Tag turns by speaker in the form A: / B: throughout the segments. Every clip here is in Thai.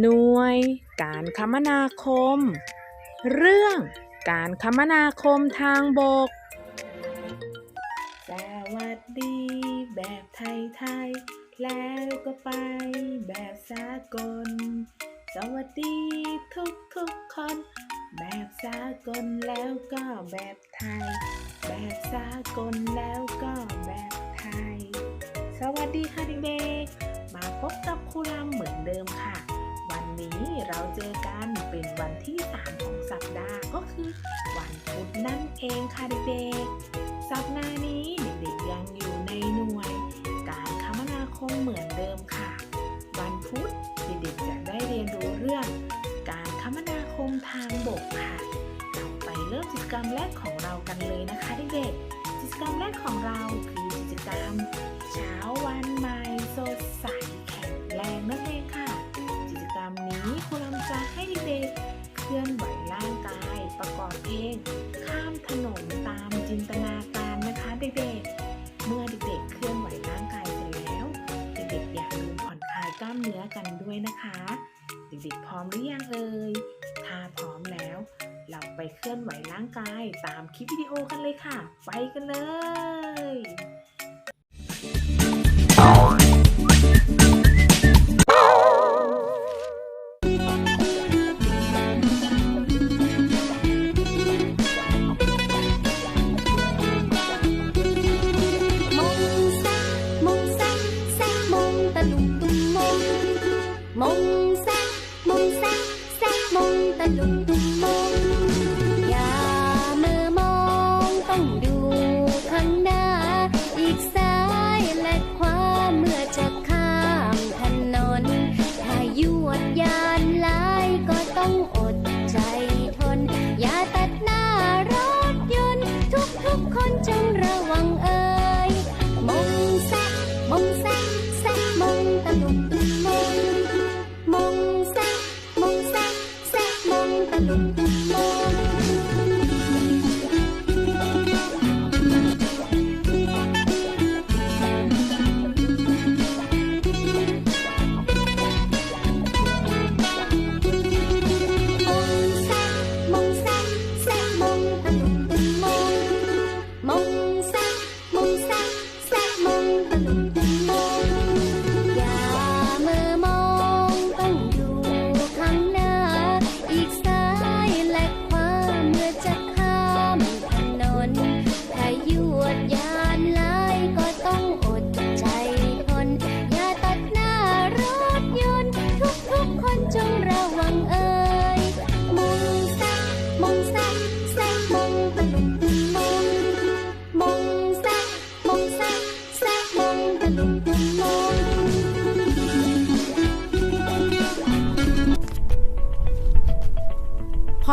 A: หน่วย การคมนาคม เรื่องการคมนาคมทางบก สวัสดีแบบไทยๆ แล้วก็ไปแบบสากล สวัสดีทุกทุกๆคน แบบสากลแล้วก็แบบไทย แบบสากลแล้วก็แบบไทย สวัสดีค่ะเด็กๆ มาพบกับครูลำเหมือนเดิมค่ะ วันนี้เราเจอกันเป็นวันที่ 3 ของสัปดาห์ก็คือวันพุธนั่นเองค่ะเด็กๆ สัปดาห์นี้เด็กๆยังอยู่ในหน่วย การคมนาคมเหมือนเดิมค่ะ วันพุธเด็กๆจะได้เรียนรู้เรื่อง การคมนาคมทางบกค่ะ เราไปเริ่มกิจกรรมแรกของเรากันเลยนะคะเด็กๆ กิจกรรมแรกของเราคือกิจกรรม กล้ามเนื้อกันด้วยนะคะเด็กๆพร้อมหรือยังเอ่ยถ้าพร้อมแล้ว เราไปเคลื่อนไหวร่างกายตามคลิปวิดีโอกันเลยค่ะ ไปกันเลย
B: จงระวัง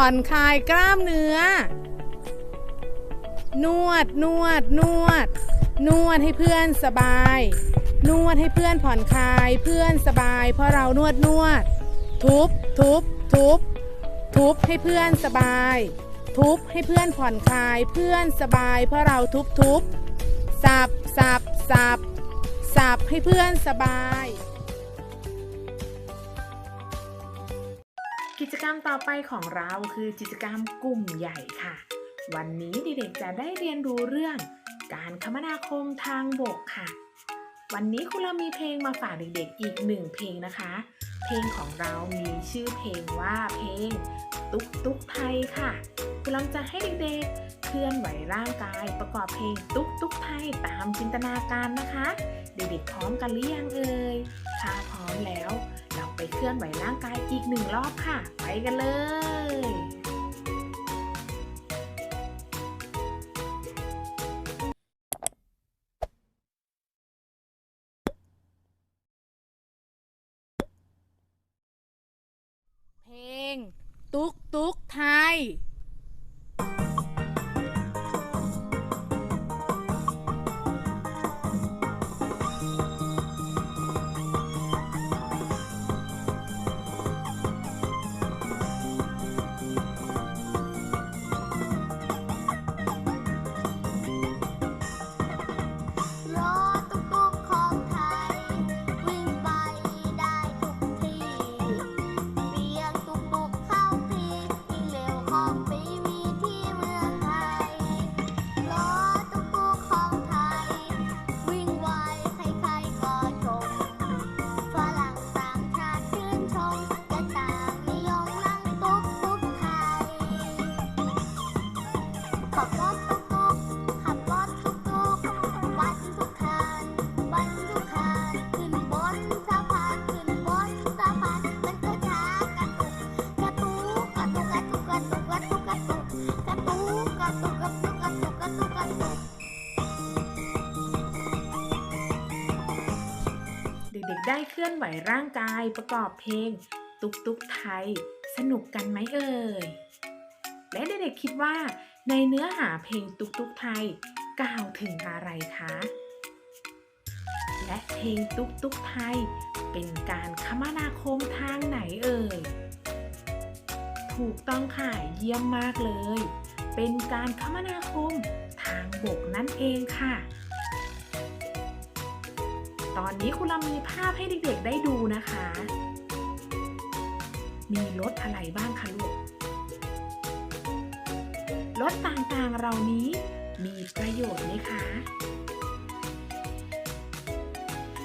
B: อนคลา
A: ยกล้ามเนื้อ นวดนวดนวด นวดให้เพื่อนสบาย นวดให้เพื่อนผ่อนคลายเพื่อนสบาย เพราะเรานวดนวด ทุบทุบทุบทุบให้เพื่อนสบาย ทุบให้เพื่อนผ่อนคลายเพื่อนสบาย เพราะเราทุบทุบสับสับสับสับให้เพื่อนสบาย จกรรมต่อไปของเราคือกิจกรรมกลุ่มใหญ่ค่ะ วันนี้เด็กๆจะได้เรียนรู้เรื่อง การคมนาคมทางบกค่ะ วันนี้ครูเรามีเพลงมาฝากเด็กๆอีกหนึ่งเพลงนะคะ เพลงของเรามีชื่อเพลงว่าเพลง ตุ๊กตุ๊กไทยค่ะครูเราจะให้เด็กๆเคลื่อนไหวร่างกายประกอบเพลงตุ๊กตุ๊กไทยตามจินตนาการนะคะ เด็กๆพร้อมกันหรือยังเอ่ยถ้าพร้อมแล้ว เราไปเคลื่อนไหวร่างกายอีกหนึ่งรอบค่ะ ไปกันเลย ได้เคลื่อนไหวร่างกายประกอบเพลง ตุกตุกไทย สนุกกันไหมเอ่ย และเด็กๆคิดว่า ในเนื้อหาเพลงตุกตุกไทยกล่าวถึงอะไรคะ และเพลงตุกตุกไทย เป็นการคมนาคมทางไหนเอ่ย ถูกต้องค่ะเยี่ยมมากเลย เป็นการคมนาคมทางบกนั่นเองค่ะ ตอนนี้คุณลำมีภาพให้เด็กๆได้ดูนะคะ มีรถอะไรบ้างคะลูก รถต่างๆเหล่านี้มีประโยชน์ไหมคะ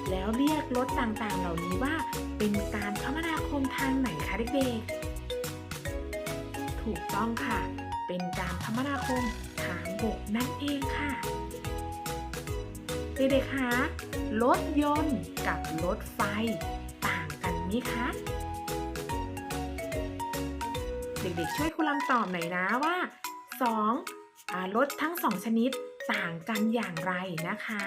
A: แล้วเรียกรถต่างๆเหล่านี้ว่า เป็นการคมนาคมทางไหนคะเด็กๆ ถูกต้องค่ะ เป็นการคมนาคมทางบกนั่นเองค่ะ เด็กๆคะรถยนต์กับรถไฟ ต่างกันไหมคะ เด็กๆช่วยคุณลำตอบหน่อยนะว่าสองรถทั้งสองชนิดต่างกันอย่างไรนะคะ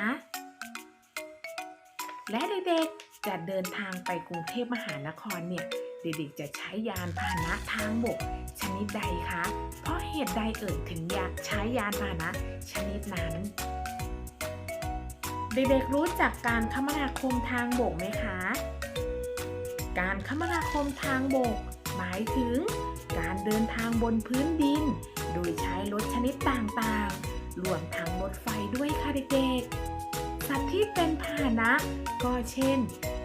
A: และเด็กๆจะเดินทางไปกรุงเทพมหานครเนี่ยเด็กๆจะใช้ยานพาหนะทางบก ชนิดใดคะ เพราะเหตุใดเอ่ยถึงอยากใช้ยานพาหนะชนิดนั้น เด็กๆรู้จักการคมนาคมทางบกไหมคะ การคมนาคมทางบก หมายถึง การเดินทางบนพื้นดิน โดยใช้รถชนิดต่างๆรวมทั้งรถไฟด้วยค่ะเด็กๆ สัตว์ที่เป็นพาหนะ ก็เช่น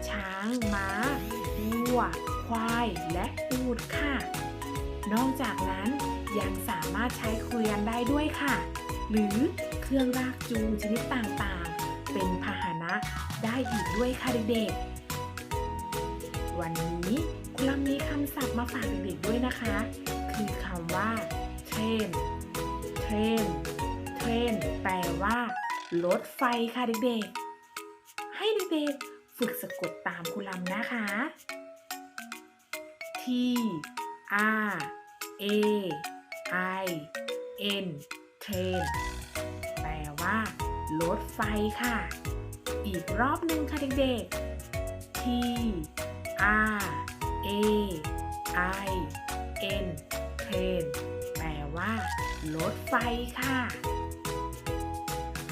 A: ช้างม้าวัว ควาย และอูฐค่ะ นอกจากนั้นยังสามารถใช้เกวียนได้ด้วยค่ะ หรือเครื่องลากจูงชนิดต่างๆ เป็นพาหนะได้อีกด้วยค่ะเด็กๆ วันนี้คุณลำมีคำศัพท์มาฝากเด็กๆด้วยนะคะ คือคำว่า train train train แปลว่ารถไฟค่ะเด็กๆ ให้เด็กๆฝึกสะกดตามคุณลำนะคะ T R A I N train แปลว่า รถไฟค่ะ อีกรอบหนึ่งค่ะเด็กๆ T R A I N train แปลว่า รถไฟค่ะ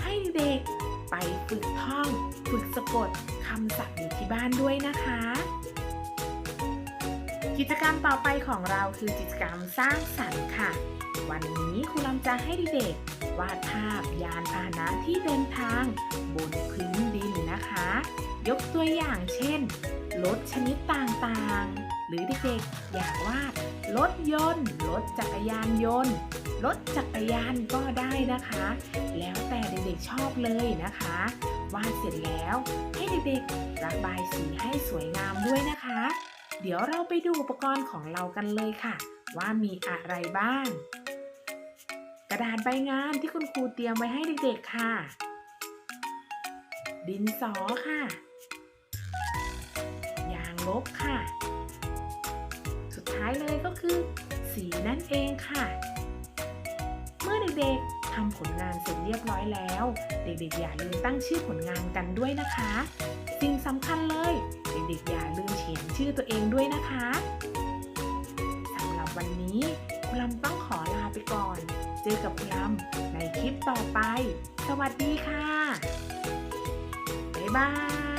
A: ให้เด็กไปฝึกท่อง ฝึกสะกดคำศัพท์อยู่ที่บ้านด้วยนะคะ กิจกรรมต่อไปของเราคือกิจกรรมสร้างสรรค์ค่ะ วันนี้ครูลำจะให้เด็กวาดภาพยานพาหนะที่เดินทาง บนพื้นดินนะคะ ยกตัวอย่างเช่นรถชนิดต่างๆ หรือเด็กๆอยากวาดรถยนต์รถจักรยานยนต์รถจักรยานก็ได้นะคะ แล้วแต่เด็กๆชอบเลยนะคะ วาดเสร็จแล้วให้เด็กๆระบายสีให้สวยงามด้วยนะคะ เดี๋ยวเราไปดูอุปกรณ์ของเรากันเลยค่ะ ว่ามีอะไรบ้าง กระดาษใบงานที่คุณครูเตรียมไว้ให้เด็กๆค่ะ ดินสอค่ะ ยางลบค่ะ สุดท้ายเลยก็คือ สีนั่นเองค่ะ เมื่อเด็กๆทำผลงานเสร็จเรียบร้อยแล้ว เด็กๆอย่าลืมตั้งชื่อผลงานกันด้วยนะคะ สิ่งสำคัญเลย เด็กๆอย่าลืม ขียนชื่อตัวเองด้วยนะคะสำหรับวันนี้คุณลำต้องขอลาไปก่อน เจอกับคุณลำในคลิปต่อไป สวัสดีค่ะ บ๊ายบาย